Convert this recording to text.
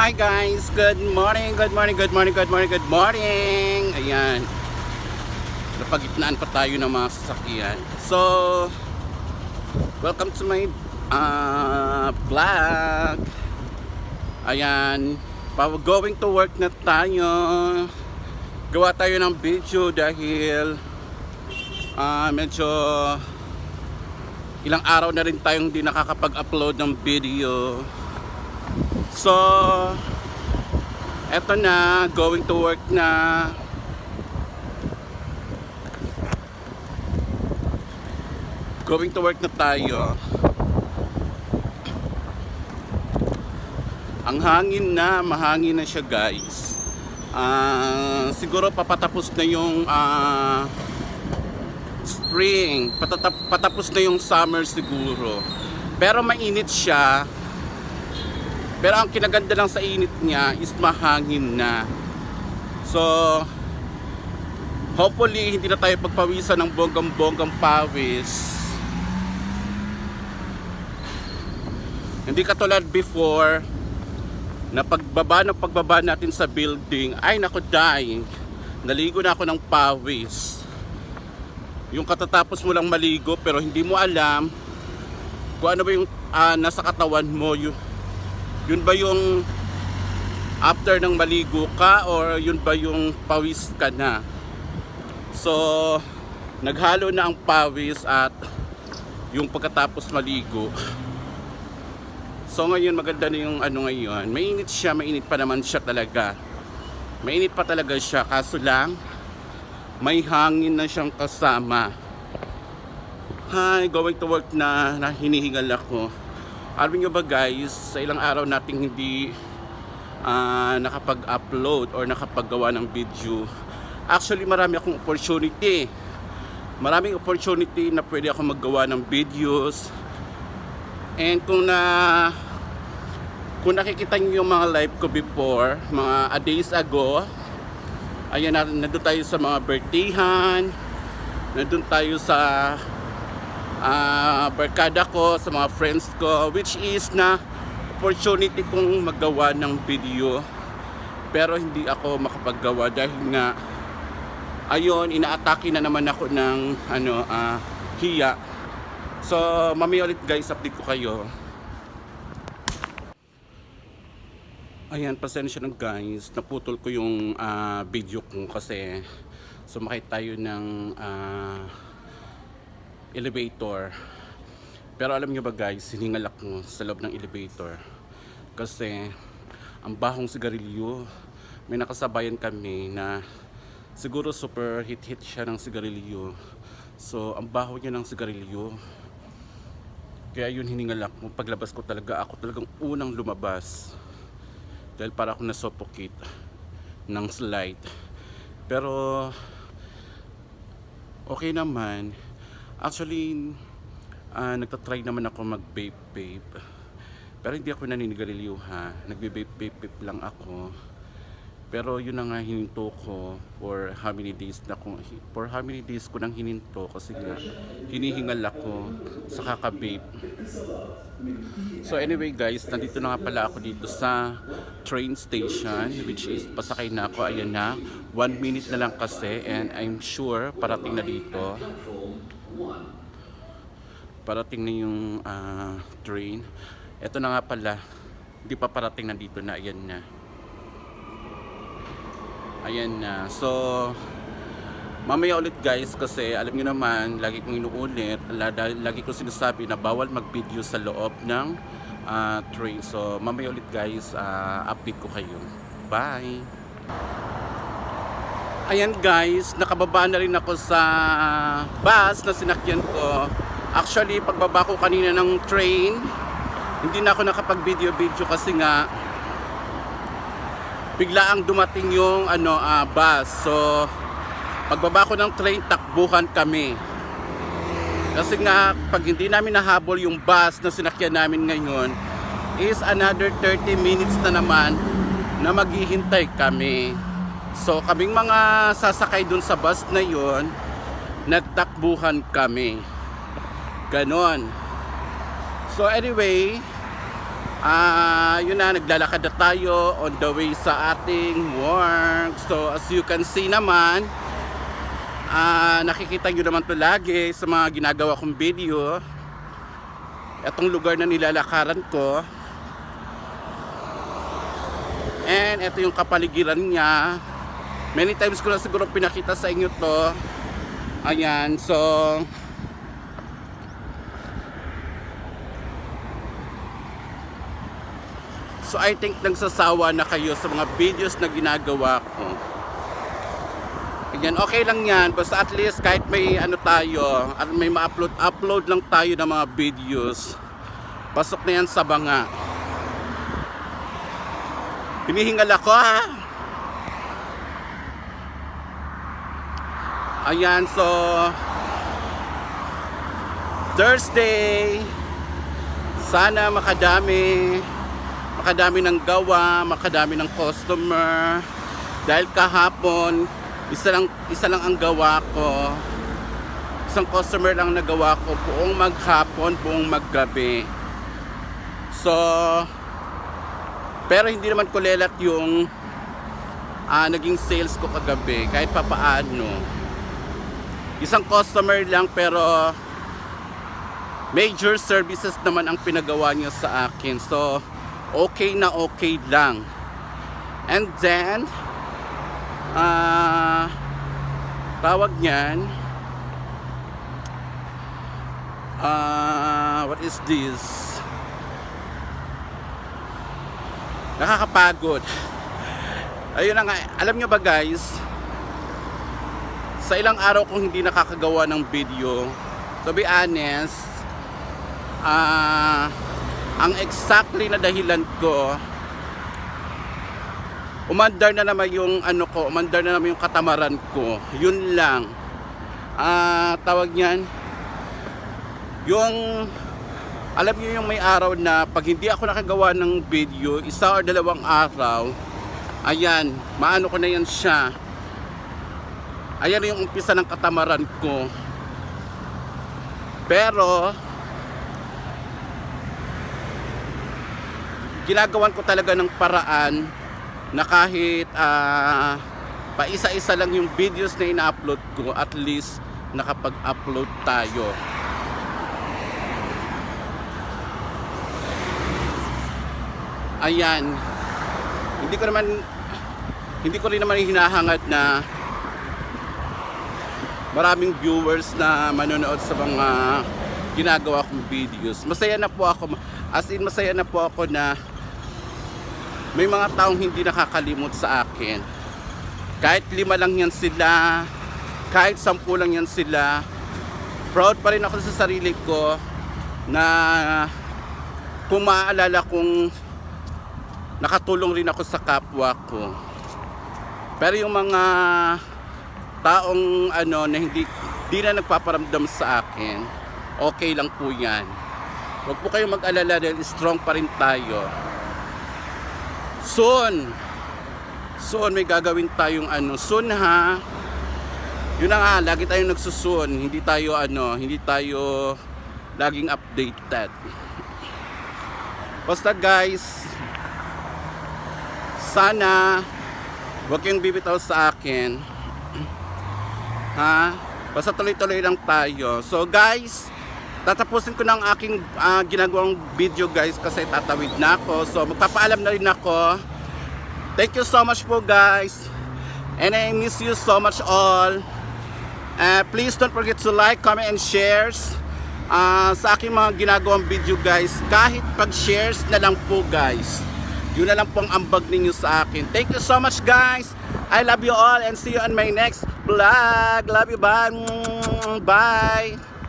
Hi guys, good morning, good morning, good morning, good morning, good morning. Ayan. Napagitnaan pa tayo ng mga sasakyan. So, welcome to my uh, vlog. Ayan, going to work na tayo. Gawa tayo ng video dahil ah medyo ilang araw na rin tayong hindi nakakapag-upload ng video. So, eto na, going to work na. Going to work na tayo. Ang hangin na, mahangin na siya guys. Ah, siguro papatapos na yung ah, spring. Patatap- patapos na yung summer siguro. Pero mainit siya. Pero ang kinaganda lang sa init niya is mahangin na. So, hopefully hindi na tayo pagpawisan ng bonggang-bonggang pawis. Hindi katulad before na pagbaba ng pagbaba natin sa building, ay nako dying. Naligo na ako ng pawis. Yung katatapos mo lang maligo pero hindi mo alam kung ano ba yung ah, nasa katawan mo, yung yun ba yung after ng maligo ka or yun ba yung pawis ka na? So, naghalo na ang pawis at yung pagkatapos maligo. So ngayon maganda na yung ano ngayon. Mainit siya, mainit pa naman siya talaga. Mainit pa talaga siya kaso lang may hangin na siyang kasama. Hi, going to work na, na hinihingal ako. Alam nyo ba guys, sa ilang araw nating hindi ah, nakapag-upload or nakapaggawa ng video. Actually, marami akong opportunity. Maraming opportunity na pwede ako maggawa ng videos. And kung na kung nakikita niyo yung mga live ko before, mga a days ago, ayan na, nandun tayo sa mga birthdayhan, nandun tayo sa ah barkada ko, sa mga friends ko, which is na opportunity kong maggawa ng video. Pero hindi ako makapaggawa dahil nga ayun, inaatake na naman ako ng ano, ah, hiya. So, mamaya ulit guys, update ko kayo. Ayan, pasensya na guys. Naputol ko yung ah, video ko kasi sumakay tayo ng ah, elevator. Pero alam nyo ba guys, hiningal ako sa loob ng elevator. Kasi ang bahong sigarilyo, may nakasabayan kami na siguro super hit-hit siya ng sigarilyo. So, ang baho niya ng sigarilyo. Kaya yun hiningal ako. Paglabas ko talaga, ako talagang unang lumabas. Dahil para ako nasuffocate ng slide. Pero, okay naman. Actually, ah nagtatry naman ako mag-vape-vape. Pero hindi ako naninigarilyo ha. Nagbe-vape-vape lang ako. Pero yun na nga hininto ko for how many days na ko for how many days ko nang hininto kasi nga hinihingal ako sa kaka-vape. So anyway guys, nandito na nga pala ako dito sa train station which is pasakay na ako. Ayan na. One minute na lang kasi and I'm sure parating na dito. Parating na yung ah, train. Ito na nga pala. Hindi pa parating na dito na. Ayan na. Ayan na. So, mamaya ulit guys kasi alam niyo naman, lagi kong inuulit, lagi ko sinasabi na bawal mag-video sa loob ng ah, train. So, mamaya ulit guys, ah, update ko kayo. Bye! Ayan guys, nakababa na rin ako sa bus na sinakyan ko. Actually, pagbaba ko kanina ng train, hindi na ako nakapag-video-video kasi nga biglaang dumating yung ano ah, bus. So pagbaba ko ng train takbuhan kami. Kasi nga pag hindi namin nahabol yung bus na sinakyan namin ngayon is another 30 minutes na naman na maghihintay kami. So kaming mga sasakay dun sa bus na yon nagtakbuhan kami. Ganon. So anyway, ah yun na, naglalakad na tayo on the way sa ating work. So, as you can see naman, ah nakikita nyo naman to lagi sa mga ginagawa kong video. Itong lugar na nilalakaran ko. And ito yung kapaligiran niya. Many times ko na siguro pinakita sa inyo to. Ayan, so So I think nagsasawa na kayo sa mga videos na ginagawa ko. Ayan, okay lang yan. Basta at least kahit may ano tayo, at may ma-upload, upload lang tayo ng mga videos. Pasok na yan sa banga. Hinihingal ako ha. Ayan, so Thursday. Sana makadami makadami ng gawa, makadami ng customer. Dahil kahapon, isa lang, isa lang ang gawa ko. Isang customer lang nagawa ko buong maghapon, buong maggabi. So, pero hindi naman kulelat yung ah, naging sales ko kagabi, kahit papaano. Isang customer lang pero major services naman ang pinagawa niya sa akin. So, okay na okay lang. And then, ah, tawag niyan, ah, what is this? Nakakapagod. Ayun na nga, alam nyo ba guys, sa ilang araw kong hindi nakakagawa ng video, to be honest, ah, ang exactly na dahilan ko umandar na naman yung ano ko, umandar na naman yung katamaran ko. Yun lang. Ah, tawag niyan. Yung alam niyo yung may araw na pag hindi ako nakagawa ng video, isa or dalawang araw, ayan, maano ko na yan siya. Ayan yung umpisa ng katamaran ko. Pero, ginagawan ko talaga ng paraan na kahit ah, paisa-isa lang yung videos na ina-upload ko, at least nakapag-upload tayo. Ayan. Hindi ko naman hindi ko rin naman hinahangad na maraming viewers na manonood sa mga ginagawa kong videos. Masaya na po ako, as in masaya na po ako na may mga taong hindi nakakalimot sa akin. Kahit lima lang yan sila, kahit sampu lang yan sila, proud pa rin ako sa sarili ko na kung maaalala kong nakatulong rin ako sa kapwa ko. Pero yung mga taong ano na hindi di na nagpaparamdam sa akin, okay lang po yan. Huwag po kayong mag-alala dahil strong pa rin tayo. Soon, soon may gagawin tayong ano, soon ha. Yun na nga, lagi tayong nagsusun, hindi tayo ano, hindi tayo laging updated. Basta guys, sana Huwag kayong bibitaw sa akin. Ha? Basta tuloy-tuloy lang tayo. So guys, tatapusin ko ang aking ah, ginagawang video guys kasi tatawid na ako. So magpapaalam na rin ako. Thank you so much po guys. And I miss you so much all. Uh, please don't forget to like, comment, and shares ah, sa aking mga ginagawang video guys. Kahit pag-shares na lang po guys. Yun na lang pong ambag ninyo sa akin. Thank you so much guys. I love you all and see you on my next vlog. Love you. Bye. Bye.